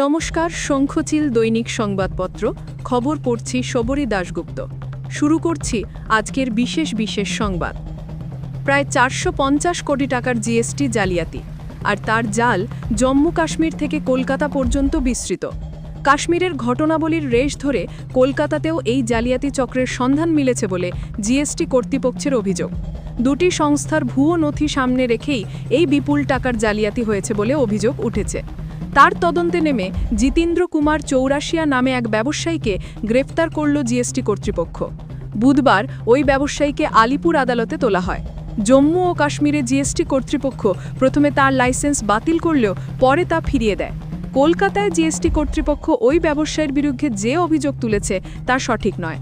নমস্কার, শঙ্খচিল দৈনিক সংবাদপত্র, খবর পড়ছি শবরী দাশগুপ্ত। শুরু করছি আজকের বিশেষ বিশেষ সংবাদ। প্রায় চারশো পঞ্চাশ কোটি টাকার জিএসটি জালিয়াতি, আর তার জাল জম্মু কাশ্মীর থেকে কলকাতা পর্যন্ত বিস্তৃত। কাশ্মীরের ঘটনাবলীর রেশ ধরে কলকাতাতেও এই জালিয়াতি চক্রের সন্ধান মিলেছে বলে জিএসটি কর্তৃপক্ষের অভিযোগ। দুটি সংস্থার ভুয়ো নথি সামনে রেখেই এই বিপুল টাকার জালিয়াতি হয়েছে বলে অভিযোগ উঠেছে। তার তদন্তে নেমে জিতেন্দ্র কুমার চৌরাশিয়া নামে এক ব্যবসায়ীকে গ্রেফতার করল জিএসটি কর্তৃপক্ষ। বুধবার ওই ব্যবসায়ীকে আলিপুর আদালতে তোলা হয়। জম্মু ও কাশ্মীরে জিএসটি কর্তৃপক্ষ প্রথমে তার লাইসেন্স বাতিল করলেও পরে তা ফিরিয়ে দেয়। কলকাতায় জিএসটি কর্তৃপক্ষ ওই ব্যবসায়ীর বিরুদ্ধে যে অভিযোগ তুলেছে তা সঠিক নয়।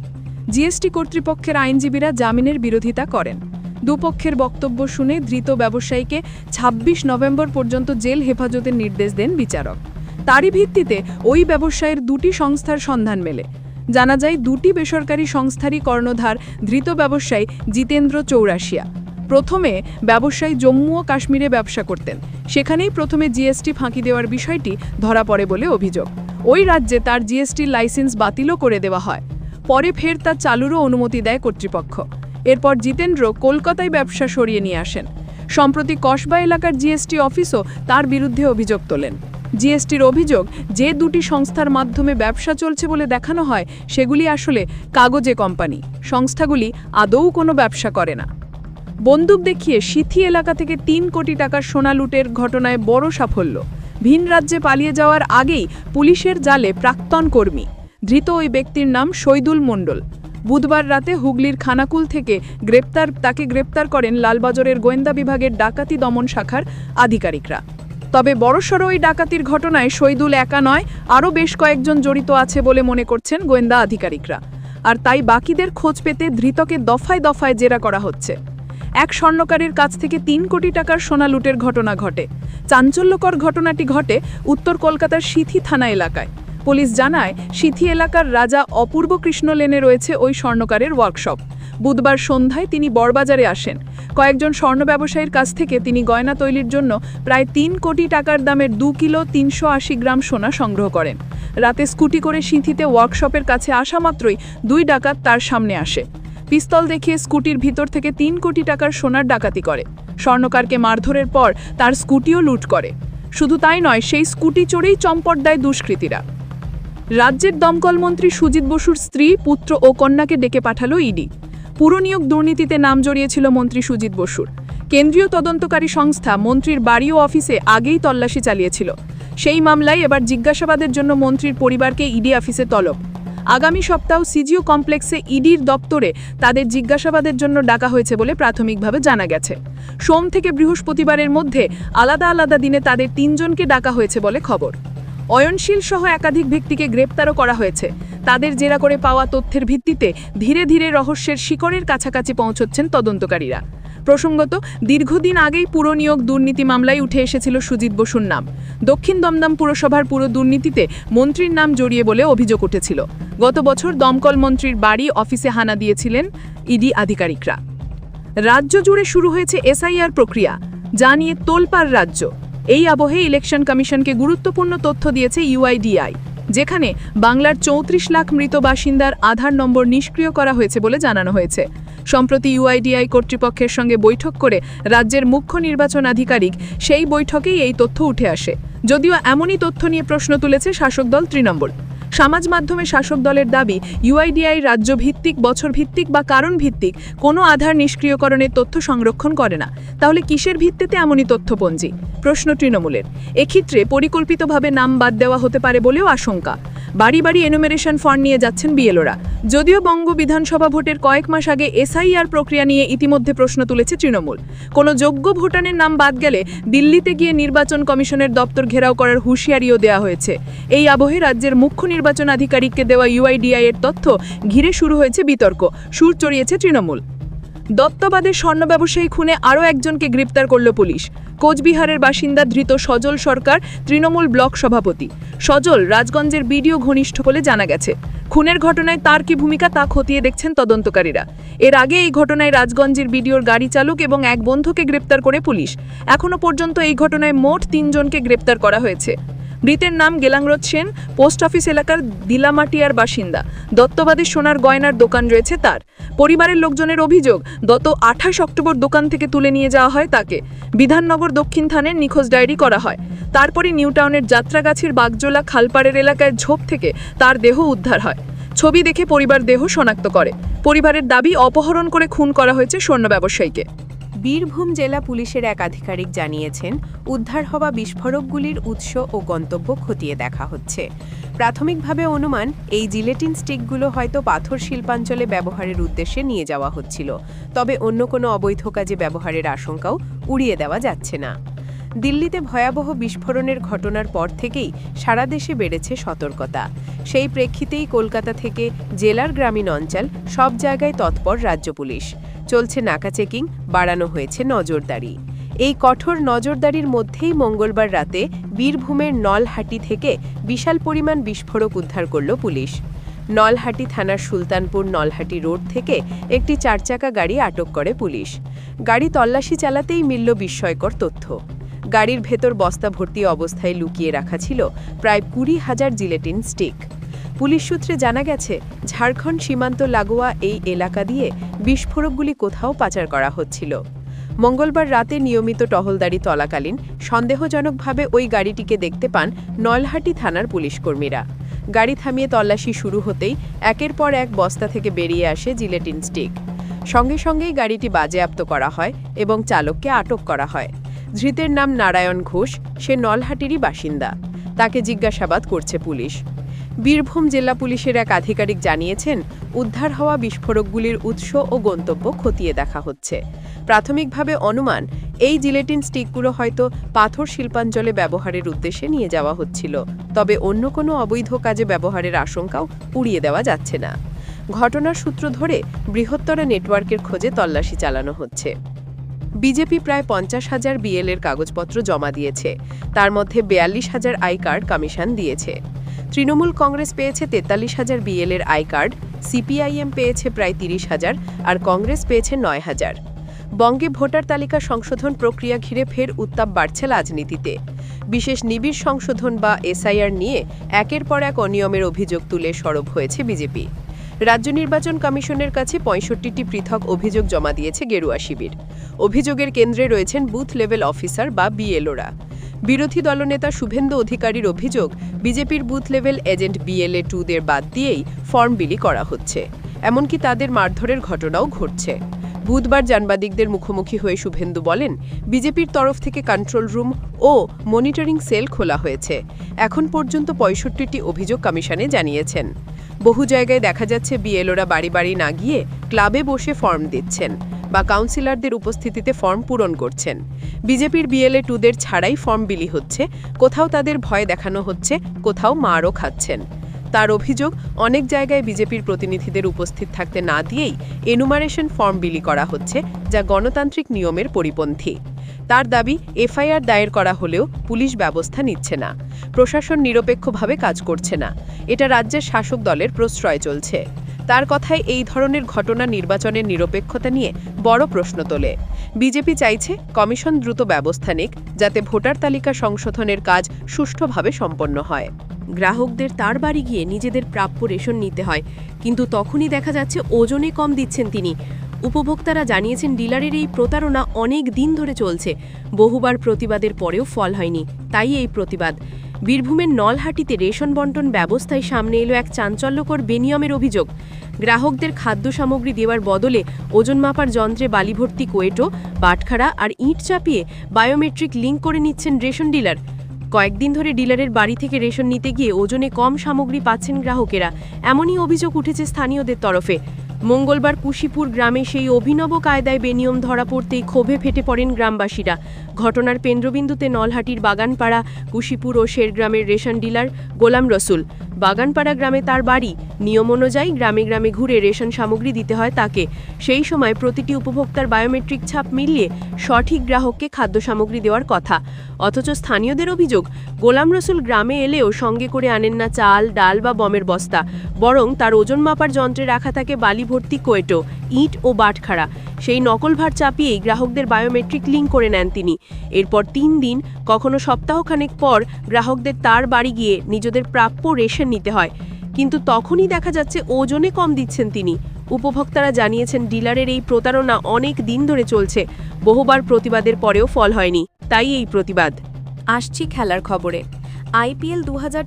জিএসটি কর্তৃপক্ষের আইনজীবীরা জামিনের বিরোধিতা করেন। দুপক্ষের বক্তব্য শুনে ধৃত ব্যবসায়ীকে ২৬ নভেম্বর পর্যন্ত জেল হেফাজতের নির্দেশ দেন বিচারক। তারই ভিত্তিতে ওই ব্যবসায়ের দুটি সংস্থার সন্ধান মেলে। জানা যায়, দুটি বেসরকারি সংস্থারই কর্ণধার ধৃত ব্যবসায়ী জিতেন্দ্র চৌরাশিয়া। প্রথমে ব্যবসায়ী জম্মু ও কাশ্মীরে ব্যবসা করতেন। সেখানেই প্রথমে জিএসটি ফাঁকি দেওয়ার বিষয়টি ধরা পড়ে বলে অভিযোগ। ওই রাজ্যে তার জিএসটি লাইসেন্স বাতিলও করে দেওয়া হয়। পরে ফের তা চালুরও অনুমতি দেয় কর্তৃপক্ষ। এরপর জিতেন্দ্র কলকাতায় ব্যবসা সরিয়ে নিয়ে আসেন। সম্প্রতি কসবা এলাকার জিএসটি অফিসও তার বিরুদ্ধে অভিযোগ তোলেন। জিএসটির অভিযোগ, যে দুটি সংস্থার মাধ্যমে ব্যবসা চলছে বলে দেখানো হয়, সেগুলি আসলে কাগজে কোম্পানি। সংস্থাগুলি আদৌ কোনো ব্যবসা করে না। বন্দুক দেখিয়ে সিথি এলাকা থেকে তিন কোটি টাকার সোনা লুটের ঘটনায় বড় সাফল্য। ভিন রাজ্যে পালিয়ে যাওয়ার আগেই পুলিশের জালে প্রাক্তন কর্মী। ধৃত ওই ব্যক্তির নাম শৈদুল মণ্ডল। বুধবার রাতে হুগলির খানাকুল থেকে গ্রেপ্তার, তাকে গ্রেপ্তার করেন লালবাজারের গোয়েন্দা বিভাগের ডাকাতি দমন শাখার আধিকারিকরা। তবে বড়সড় ওই ডাকাতির ঘটনায় শৈদুল একা নয়, আরও বেশ কয়েকজন জড়িত আছে বলে মনে করছেন গোয়েন্দা আধিকারিকরা। আর তাই বাকিদের খোঁজ পেতে ধৃতকে দফায় দফায় জেরা করা হচ্ছে। এক স্বর্ণকারের কাছ থেকে তিন কোটি টাকার সোনা লুটের ঘটনা ঘটে। চাঞ্চল্যকর ঘটনাটি ঘটে উত্তর কলকাতার সিথি থানা এলাকায়। পুলিশ জানায়, সিথি এলাকার রাজা অপূর্ব কৃষ্ণ লেনে রয়েছে ওই স্বর্ণকারের ওয়ার্কশপ বুধবার সন্ধ্যায় তিনি বড়বাজারে আসেন। কয়েকজন স্বর্ণ ব্যবসায়ীর কাছ থেকে তিনি গয়না তৈরির জন্য প্রায় তিন কোটি টাকার দামের দু কিলো তিনশো আশি গ্রাম সোনা সংগ্রহ করেন। রাতে স্কুটি করে সিঁথিতে ওয়ার্কশপের কাছে আসা মাত্রই দুই ডাকাত তার সামনে আসে। পিস্তল দেখিয়ে স্কুটির ভিতর থেকে তিন কোটি টাকার সোনার ডাকাতি করে। স্বর্ণকারকে মারধরের পর তার স্কুটিও লুট করে। শুধু তাই নয়, সেই স্কুটি চড়েই চম্পট দেয় দুষ্কৃতীরা। রাজ্যের দমকলমন্ত্রী সুজিত বসুর স্ত্রী, পুত্র ও কন্যাকে ডেকে পাঠালো ইডি। পুরনিয়োগ দুর্নীতিতে নাম জড়িয়েছিল মন্ত্রী সুজিত বসুর। কেন্দ্রীয় তদন্তকারী সংস্থা মন্ত্রীর বাড়ি ও অফিসে আগেই তল্লাশি চালিয়েছিল। সেই মামলায় এবার জিজ্ঞাসাবাদের জন্য মন্ত্রীর পরিবারকে ইডি অফিসে তলব। আগামী সপ্তাহ সিজিও কমপ্লেক্সে ইডির দপ্তরে তাদের জিজ্ঞাসাবাদের জন্য ডাকা হয়েছে বলে প্রাথমিকভাবে জানা গেছে। সোম থেকে বৃহস্পতিবারের মধ্যে আলাদা আলাদা দিনে তাদের তিনজনকে ডাকা হয়েছে বলে খবর। অয়নশীল সহ একাধিক ব্যক্তিকে গ্রেপ্তারও করা হয়েছে। তাদের জেরা করে পাওয়া তথ্যের ভিত্তিতে ধীরে ধীরে রহস্যের শিকড়ের কাছাকাছি পৌঁছচ্ছেন তদন্তকারীরা। প্রসঙ্গত, দীর্ঘদিন আগেই পুরনিয়োগ দুর্নীতি মামলায় উঠে এসেছিল সুজিত বসুর নাম। দক্ষিণ দমদম পুরসভার পুরো দুর্নীতিতে মন্ত্রীর নাম জড়িয়ে বলে অভিযোগ উঠেছিল। গত বছর দমকল মন্ত্রীর বাড়ি অফিসে হানা দিয়েছিলেন ইডি আধিকারিকরা। রাজ্য জুড়ে শুরু হয়েছে এসআইআর প্রক্রিয়া। যা নিয়ে তোলপাড় রাজ্য। এই আবহে ইলেকশন কমিশনকে গুরুত্বপূর্ণ তথ্য দিয়েছে ইউআইডিআই, যেখানে বাংলার চৌত্রিশ লাখ মৃত বাসিন্দার আধার নম্বর নিষ্ক্রিয় করা হয়েছে বলে জানানো হয়েছে। সম্প্রতি ইউআইডিআই কর্তৃপক্ষের সঙ্গে বৈঠক করে রাজ্যের মুখ্য নির্বাচন আধিকারিক সেই বৈঠকেই এই তথ্য উঠে আসে। যদিও এমনই তথ্য নিয়ে প্রশ্ন তুলেছে শাসক দল তৃণমূল। সমাজ মাধ্যমে শাসক দলের দাবি ইউআইডিআই রাজ্য ভিত্তিক বছর ভিত্তিক বা কারণ ভিত্তিক কোনো আধার নিষ্ক্রিয়করণের তথ্য সংরক্ষণ করে না। তাহলে কিসের ভিত্তিতে এমনই তথ্যপঞ্জি? প্রশ্ন তৃণমূলের। এক্ষেত্রে পরিকল্পিতভাবে নাম বাদ দেওয়া হতে পারে বলেও আশঙ্কা। বাড়ি বাড়ি এনুমেরেশন ফন্ড নিয়ে যাচ্ছেন বিএলওরা। যদিও বঙ্গ বিধানসভা ভোটের কয়েক মাস আগে এসআইআর প্রক্রিয়া নিয়ে ইতিমধ্যে প্রশ্ন তুলেছে তৃণমূল। কোনো যোগ্য ভোটারের নাম বাদ গেলে দিল্লিতে গিয়ে নির্বাচন কমিশনের দপ্তর ঘেরাও করার হুঁশিয়ারিও দেওয়া হয়েছে। এই আবহে রাজ্যের মুখ্য নির্বাচন আধিকারিককে দেওয়া ইউআইডিআই এর তথ্য ঘিরে শুরু হয়েছে বিতর্ক। সুর চড়িয়েছে তৃণমূল। দত্তবাদের স্বর্ণ ব্যবসায়ী খুনে আরও একজনকে গ্রেপ্তার করল পুলিশ। কোচবিহারের বাসিন্দা ধৃত সজল সরকার, তৃণমূল ব্লক সভাপতি। সজল রাজগঞ্জের বিডিও ঘনিষ্ঠ বলে জানা গেছে। খুনের ঘটনায় তার কি ভূমিকা তা খতিয়ে দেখছেন তদন্তকারীরা। এর আগে এই ঘটনায় রাজগঞ্জের বিডিওর গাড়ি চালক এবং এক বন্ধুকে গ্রেপ্তার করে পুলিশ। এখনও পর্যন্ত এই ঘটনায় মোট তিনজনকে গ্রেপ্তার করা হয়েছে। মৃতের নাম গেলাংরথ সেন, পোস্ট অফিস এলাকার দিলামাটিয়ার বাসিন্দা। দত্তবাদী সোনার গয়নার দোকান রয়েছে তার। পরিবারের লোকজনের অভিযোগ, গত আঠাশ অক্টোবর দোকান থেকে তুলে নিয়ে যাওয়া হয় তাকে। বিধাননগর দক্ষিণ থানের নিখোঁজ ডায়েরি করা হয়। তারপরে নিউটাউনের যাত্রাগাছির বাগজোলা খালপাড়ের এলাকায় ঝোপ থেকে তার দেহ উদ্ধার হয়। ছবি দেখে পরিবার দেহ শনাক্ত করে। পরিবারের দাবি, অপহরণ করে খুন করা হয়েছে স্বর্ণ ব্যবসায়ীকে। বীরভূম জেলা পুলিশের এক আধিকারিক জানিয়েছেন, উদ্ধার হওয়া বিস্ফোরকগুলির উৎস ও গন্তব্য খতিয়ে দেখা হচ্ছে। প্রাথমিকভাবে অনুমান, এই জিলেটিন স্টিকগুলো হয়তো পাথর শিল্পাঞ্চলে ব্যবহারের উদ্দেশ্যে নিয়ে যাওয়া হচ্ছিল, তবে অন্য কোনো অবৈধ কাজে ব্যবহারের আশঙ্কাও উড়িয়ে দেওয়া যাচ্ছে না। দিল্লিতে ভয়াবহ বিস্ফোরণের ঘটনার পর থেকেই সারা দেশে বেড়েছে সতর্কতা। সেই প্রেক্ষিতেই কলকাতা থেকে জেলার গ্রামীণ অঞ্চল, সব জায়গায় তৎপর রাজ্য পুলিশ। চলছে নাকা চেকিং, বাড়ানো হয়েছে নজরদারি। এই কঠোর নজরদারির মধ্যেই মঙ্গলবার রাতে বীরভূমের নলহাটি থেকে বিশাল পরিমাণ বিস্ফোরক উদ্ধার করল পুলিশ। নলহাটি থানার সুলতানপুর নলহাটি রোড থেকে একটি চারচাকা গাড়ি আটক করে পুলিশ। গাড়ি তল্লাশি চালাতেই মিলল বিস্ময়কর তথ্য। গাড়ির ভেতর বস্তা ভর্তি অবস্থায় লুকিয়ে রাখা ছিল প্রায় কুড়ি হাজার জিলেটিন স্টিক। পুলিশ সূত্রে জানা গেছে, ঝাড়খণ্ড সীমান্ত লাগোয়া এই এলাকা দিয়ে বিস্ফোরকগুলি কোথাও পাচার করা হচ্ছিল। মঙ্গলবার রাতে নিয়মিত টহলদারি চলাকালীন সন্দেহজনকভাবে ওই গাড়িটিকে দেখতে পান নলহাটি থানার পুলিশকর্মীরা। গাড়ি থামিয়ে তল্লাশি শুরু হতেই একের পর এক বস্তা থেকে বেরিয়ে আসে জিলেটিন স্টিক। সঙ্গে সঙ্গেই গাড়িটি বাজেয়াপ্ত করা হয় এবং চালককে আটক করা হয়। ধৃতের নাম নারায়ণ ঘোষ, সে নলহাটিরই বাসিন্দা। তাকে জিজ্ঞাসাবাদ করছে পুলিশ। বীরভূম জেলা পুলিশের এক আধিকারিক জানিয়েছেন, উদ্ধার হওয়া বিস্ফোরকগুলির উৎস ও গন্তব্য খতিয়ে দেখা হচ্ছে। প্রাথমিকভাবে অনুমান, এই জিলেটিন স্টিকগুলো হয়তো পাথর শিল্পাঞ্চলে ব্যবহারের উদ্দেশ্যে নিয়ে যাওয়া হচ্ছিল, তবে অন্য কোনো অবৈধ কাজে ব্যবহারের আশঙ্কাও উড়িয়ে দেওয়া যাচ্ছে না। ঘটনার সূত্র ধরে বৃহত্তর নেটওয়ার্কের খোঁজে তল্লাশি চালানো হচ্ছে। বিজেপি প্রায় পঞ্চাশ হাজার বিএলের কাগজপত্র জমা দিয়েছে, তার মধ্যে বেয়াল্লিশ হাজার আই কার্ড কমিশন দিয়েছে। তৃণমূল কংগ্রেস পেয়েছে তেতাল্লিশ হাজার বিএলের আই কার্ড, সিপিআইএম পেয়েছে প্রায় তিরিশ হাজার, আর কংগ্রেস পেয়েছে নয় হাজার। বঙ্গে ভোটার তালিকা সংশোধন প্রক্রিয়া ঘিরে ফের উত্তাপ বাড়ছে রাজনীতিতে। বিশেষ নিবিড় সংশোধন বা এসআইআর নিয়ে একের পর এক অনিয়মের অভিযোগ তুলে সরব হয়েছে বিজেপি। রাজ্য নির্বাচন কমিশনের কাছে পঁয়ষট্টিটি পৃথক অভিযোগ জমা দিয়েছে গেরুয়া শিবির। অভিযোগের কেন্দ্রে রয়েছেন বুথ লেভেল অফিসার বা বিএলওরা। বিরোধী দলনেতা শুভেন্দু অধিকারীর অভিযোগ, বিজেপির booth level agent B L A টুদের বাদ দিয়েই ফর্ম বিলি করা হচ্ছে। এমনকি তাদের মারধরের ঘটনাও ঘটছে। বুধবার সাংবাদিকদের মুখোমুখি হয়ে শুভেন্দু বলেন, বিজেপির তরফ থেকে কন্ট্রোল রুম ও মনিটরিং সেল খোলা হয়েছে। এখন পর্যন্ত পঁয়ষট্টিটি অভিযোগ কমিশনে জানিয়েছেন। বহু জায়গায় দেখা যাচ্ছে বিএলওরা বাড়ি বাড়ি না গিয়ে ক্লাবে বসে ফর্ম দিচ্ছেন। বা কাউন্সিলরদের উপস্থিতিতে ফর্ম পূরণ করছেন। বিজেপির বিএলএ টুদের ছাড়াই ফর্ম বিলি হচ্ছে, কোথাও তাদের ভয় দেখানো হচ্ছে, কোথাও মারও খাচ্ছেন। তার অভিযোগ, অনেক জায়গায় বিজেপির প্রতিনিধিদের উপস্থিত থাকতে না দিয়েই এনুমারেশন ফর্ম বিলি করা হচ্ছে, যা গণতান্ত্রিক নিয়মের পরিপন্থী। তার দাবি, এফআইআর দায়ের করা হলেও পুলিশ ব্যবস্থা নিচ্ছে না। প্রশাসন নিরপেক্ষভাবে কাজ করছে না। এটা রাজ্যের শাসক দলের প্রশ্রয় চলছে। তার কথায় এই ধরনের ঘটনা নির্বাচনের নিরপেক্ষতা নিয়ে বড় প্রশ্ন তোলে। বিজেপি চাইছে কমিশন দ্রুত ব্যবস্থা নিক, যাতে ভোটার তালিকা সংশোধনের কাজ সুষ্ঠুভাবে সম্পন্ন হয়। গ্রাহকদের তার বাড়ি গিয়ে নিজেদের প্রাপ্য রেশন নিতে হয়, কিন্তু তখনই দেখা যাচ্ছে ওজনে কম দিচ্ছেন তিনি। উপভোক্তারা জানিয়েছেন, ডিলারের এই প্রতারণা অনেক দিন ধরে চলছে। বহুবার প্রতিবাদের পরেও ফল হয়নি, তাই এই প্রতিবাদ। বীরভূমের নলহাটিতে রেশন বন্টন ব্যবস্থায় সামনে এলো এক চাঞ্চল্যকর বেনিয়মের অভিযোগ। গ্রাহকদের খাদ্য সামগ্রী দেওয়ার বদলে ওজন মাপার যন্ত্রে বালিভর্তি কোয়েটো, বাটখারা আর ইট চাপিয়ে বায়োমেট্রিক লিঙ্ক করে নিচ্ছেন রেশন ডিলার। কয়েকদিন ধরে ডিলারের বাড়ি থেকে রেশন নিতে গিয়ে ওজনে কম সামগ্রী পাচ্ছেন গ্রাহকেরা। এমনই অভিযোগ উঠেছে স্থানীয়দের তরফে। মঙ্গলবার কুশিপুর গ্রামে সেই অভিনব কায়দায় বেনিয়ম ধরা পড়তেই ক্ষোভে ফেটে পড়েন গ্রামবাসীরা। ঘটনার কেন্দ্রবিন্দুতে নলহাটির বাগানপাড়া, কুশিপুর ও শেরগ্রামের রেশন ডিলার গোলাম রসুল। বাগানপাড়া গ্রামে তার বাড়ি। নিয়ম অনুযায়ী গ্রামে গ্রামে ঘুরে রেশন সামগ্রী দিতে হয় তাকে। সেই সময় প্রতিটি উপভোক্তার বায়োমেট্রিক ছাপ মিলিয়ে সঠিক গ্রাহককে খাদ্য সামগ্রী দেওয়ার কথা। অথচ স্থানীয়দের অভিযোগ, গোলাম রসুল গ্রামে এলেও সঙ্গে করে আনেন না চাল, ডাল বা বমের বস্তা। বরং তার ওজন মাপার যন্ত্রে রাখা থাকে বালি ভর্তি কোয়েটো, ইট ও বাটখারা। সেই নকল ভার চাপিয়েই গ্রাহকদের বায়োমেট্রিক লিঙ্ক করে নেন তিনি। এরপর তিন দিন, কখনো সপ্তাহখানেক পর গ্রাহকদের তার বাড়ি গিয়ে নিজেদের প্রাপ্য রেশন নিতে হয়। কিন্তু তখনই দেখা যাচ্ছে ওজনে কম দিচ্ছেন তিনি। উপভোক্তারা জানিয়েছেন, ডিলারের এই প্রতারণা অনেক দিন ধরে চলছে। বহুবার প্রতিবাদের পরেও ফল হয়নি। তাই এই প্রতিবাদ। আসছি খেলার খবরে। আইপিএল দু হাজার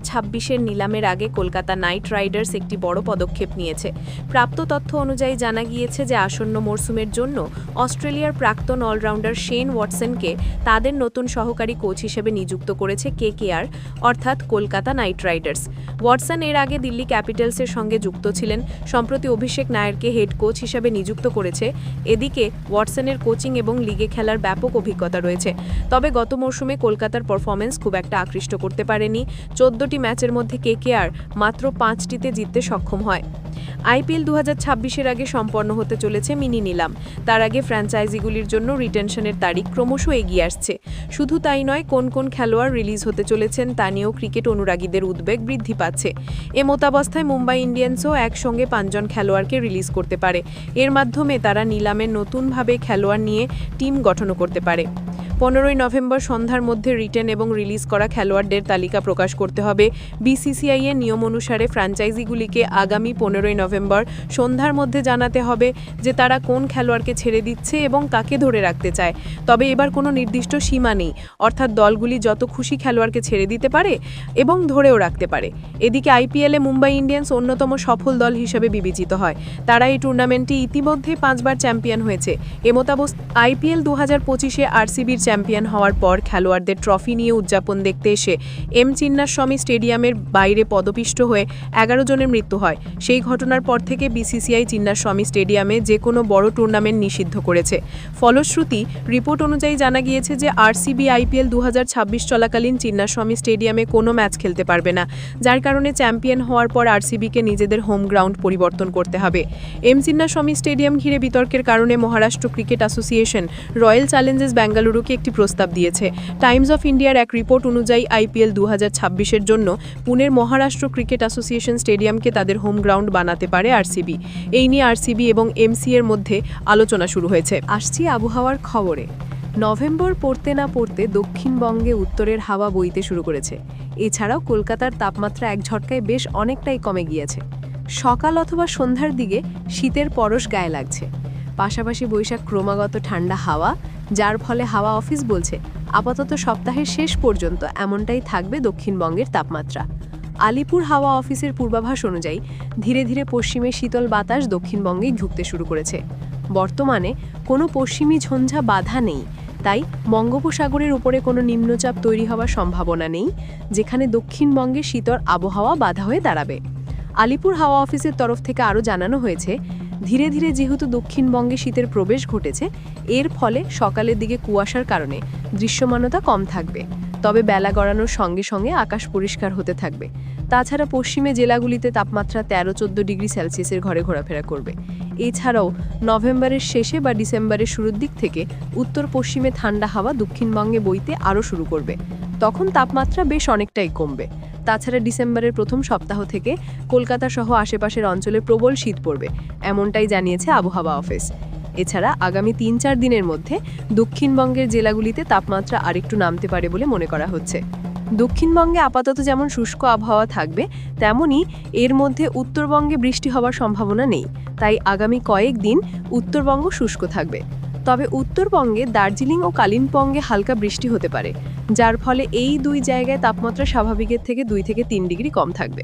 নিলামের আগে কলকাতা নাইট রাইডার্স একটি বড় পদক্ষেপ নিয়েছে। প্রাপ্ত তথ্য অনুযায়ী জানা গিয়েছে যে আসন্ন মরসুমের জন্য অস্ট্রেলিয়ার প্রাক্তন অলরাউন্ডার শেন ওয়াটসনকে তাদের নতুন সহকারী কোচ হিসেবে নিযুক্ত করেছে কে কেকেআর অর্থাৎ কলকাতা নাইট রাইডার্স। ওয়াটসন এর আগে দিল্লি ক্যাপিটালসের সঙ্গে যুক্ত ছিলেন। সম্প্রতি অভিষেক নায়ারকে হেড কোচ হিসেবে নিযুক্ত করেছে। এদিকে ওয়াটসনের কোচিং এবং লিগে খেলার ব্যাপক অভিজ্ঞতা রয়েছে। তবে গত মরশুমে কলকাতার পারফরমেন্স খুব একটা আকৃষ্ট করতে পারেনি। চোদ্দটি ম্যাচের মধ্যে কেকেআর মাত্র পাঁচটিতে জিততে সক্ষম হয়। আইপিএল দু হাজার আগে সম্পন্ন হতে চলেছে মিনি নিলাম। তার আগে ফ্র্যাঞ্চাইজিগুলির জন্য রিটেনশনের তারিখ ক্রমশ এগিয়ে আসছে। শুধু তাই নয়, কোন কোন খেলোয়াড় রিলিজ হতে চলেছেন তা নিয়েও ক্রিকেট অনুরাগীদের উদ্বেগ বৃদ্ধি পাচ্ছে। এ মতাবস্থায় মুম্বাই ইন্ডিয়ান্সও একসঙ্গে পাঁচজন খেলোয়াড়কে রিলিজ করতে পারে। এর মাধ্যমে তারা নিলামে নতুনভাবে খেলোয়াড় নিয়ে টিম গঠন করতে পারে। পনেরোই নভেম্বর সন্ধ্যার মধ্যে রিটেন এবং রিলিজ করা খেলোয়াড়দের তালিকা প্রকাশ করতে হবে। বিসিসিআই এর নিয়ম অনুসারে ফ্র্যাঞ্চাইজিগুলিকে আগামী পনেরোই নভেম্বর সন্ধ্যার মধ্যে জানাতে হবে যে তারা কোন খেলোয়াড়কে ছেড়ে দিচ্ছে এবং কাকে ধরে রাখতে চায়। তবে এবার কোনো নির্দিষ্ট সীমা নেই। অর্থাৎ দলগুলি যত খুশি খেলোয়াড়কে ছেড়ে দিতে পারে এবং ধরেও রাখতে পারে। এদিকে আইপিএলে মুম্বাই ইন্ডিয়ান্স অন্যতম সফল দল হিসেবে বিবেচিত হয়। তারা এই টুর্নামেন্টটি ইতিমধ্যে পাঁচবার চ্যাম্পিয়ন হয়েছে। এমতাবস্থ আইপিএল দু হাজার পঁচিশে আরসিবির চ্যাম্পিয়ন হওয়ার পর খেলোয়াড়দের ট্রফি নিয়ে উদযাপন দেখতে এসে এম চিন্নাস্বামী স্টেডিয়ামের বাইরে পদপিষ্ট হয়ে এগারো জনের মৃত্যু হয়। সেই ঘটনার পর থেকে বিসিসিআই চিন্নাস্বামী স্টেডিয়ামে যে কোনো বড় টুর্নামেন্ট নিষিদ্ধ করেছে। ফলশ্রুতি রিপোর্ট অনুযায়ী জানা গিয়েছে যে আরসিবি, আইপিএল দু হাজার ছাব্বিশ চলাকালীন চিন্নাস্বামী স্টেডিয়ামে কোনো ম্যাচ খেলতে পারবে না, যার কারণে চ্যাম্পিয়ন হওয়ার পর আরসিবিকে নিজেদের হোম গ্রাউন্ড পরিবর্তন করতে হবে। এম চিন্নাস্বামী স্টেডিয়াম ঘিরে বিতর্কের কারণে Maharashtra cricket association, royal challengers, বেঙ্গালুরুকে একটি প্রস্তাব দিয়েছে। টাইমস অফ ইন্ডিয়ার এক রিপোর্ট অনুযায়ী আইপিএল দু হাজার জন্য পুনের মহারাষ্ট্র ক্রিকেট অ্যাসোসিয়েশন স্টেডিয়ামকে তাদের হোম গ্রাউন্ড বানাতে পারে আরসিবি। এই নিয়ে আরসিবি এবং এমসি এর মধ্যে আলোচনা শুরু হয়েছে। আসছি আবহাওয়ার খবরে। নভেম্বর পড়তে না পড়তে দক্ষিণবঙ্গে উত্তরের হাওয়া বইতে শুরু করেছে। এছাড়াও কলকাতার তাপমাত্রা এক ঝটকায় বেশ অনেকটাই কমে গিয়েছে। সকাল অথবা সন্ধ্যার দিকে শীতের পরশ গায়ে লাগছে। পাশাপাশি বৈশাখ ক্রমাগত ঠান্ডা হাওয়া যার ফলে হাওয়া অফিস বলছে, আপাতত সপ্তাহের শেষ পর্যন্ত এমনটাই থাকবে দক্ষিণবঙ্গের তাপমাত্রা। আলিপুর হাওয়া অফিসের পূর্বাভাস অনুযায়ী, ধীরে ধীরে পশ্চিমে শীতল বাতাস দক্ষিণবঙ্গেই ঢুকতে শুরু করেছে। বর্তমানে কোনো পশ্চিমী ঝঞ্ঝা বাধা নেই, তাই বঙ্গোপসাগরের উপরে কোনো নিম্নচাপ তৈরি হওয়ার সম্ভাবনা নেই, যেখানে দক্ষিণবঙ্গে শীতল আবহাওয়া বাধা হয়ে দাঁড়াবে। আলিপুর হাওয়া অফিসের তরফ থেকে আরও জানানো হয়েছে ধীরে ধীরে যেহেতু দক্ষিণবঙ্গে শীতের প্রবেশ ঘটেছে, এর ফলে সকালের দিকে কুয়াশার কারণে দৃশ্যমানতা কম থাকবে। তবে বেলা গড়ানোর সঙ্গে সঙ্গে আকাশ পরিষ্কার হতে থাকবে। তাছাড়া পশ্চিমে জেলাগুলিতে তাপমাত্রা তেরো চোদ্দ ডিগ্রি সেলসিয়াসের ঘরে ঘোরাফেরা করবে। এছাড়াও নভেম্বরের শেষে বা ডিসেম্বরের শুরুর দিক থেকে উত্তর পশ্চিমে ঠান্ডা হাওয়া দক্ষিণবঙ্গে বইতে আরও শুরু করবে। তখন তাপমাত্রা বেশ অনেকটাই কমবে। তাছাড়া ডিসেম্বরের প্রথম সপ্তাহ থেকে কলকাতা সহ আশেপাশের অঞ্চলে প্রবল শীত পড়বে, এমনটাই জানিয়েছে আবহাওয়া অফিস। এছাড়া আগামী তিন চার দিনের মধ্যে দক্ষিণবঙ্গের জেলাগুলিতে তাপমাত্রা আরেকটু নামতে পারে বলে মনে করা হচ্ছে। দক্ষিণবঙ্গে আপাতত যেমন শুষ্ক আবহাওয়া থাকবে তেমনি এর মধ্যে উত্তরবঙ্গে বৃষ্টি হওয়ার সম্ভাবনা নেই। তাই আগামী কয়েকদিন উত্তরবঙ্গ শুষ্ক থাকবে। তবে উত্তরবঙ্গে দার্জিলিং ও কালিম্পংয়ে হালকা বৃষ্টি হতে পারে। যার ফলে এই দুই জায়গায় তাপমাত্রা স্বাভাবিকের থেকে দুই থেকে তিন ডিগ্রি কম থাকবে।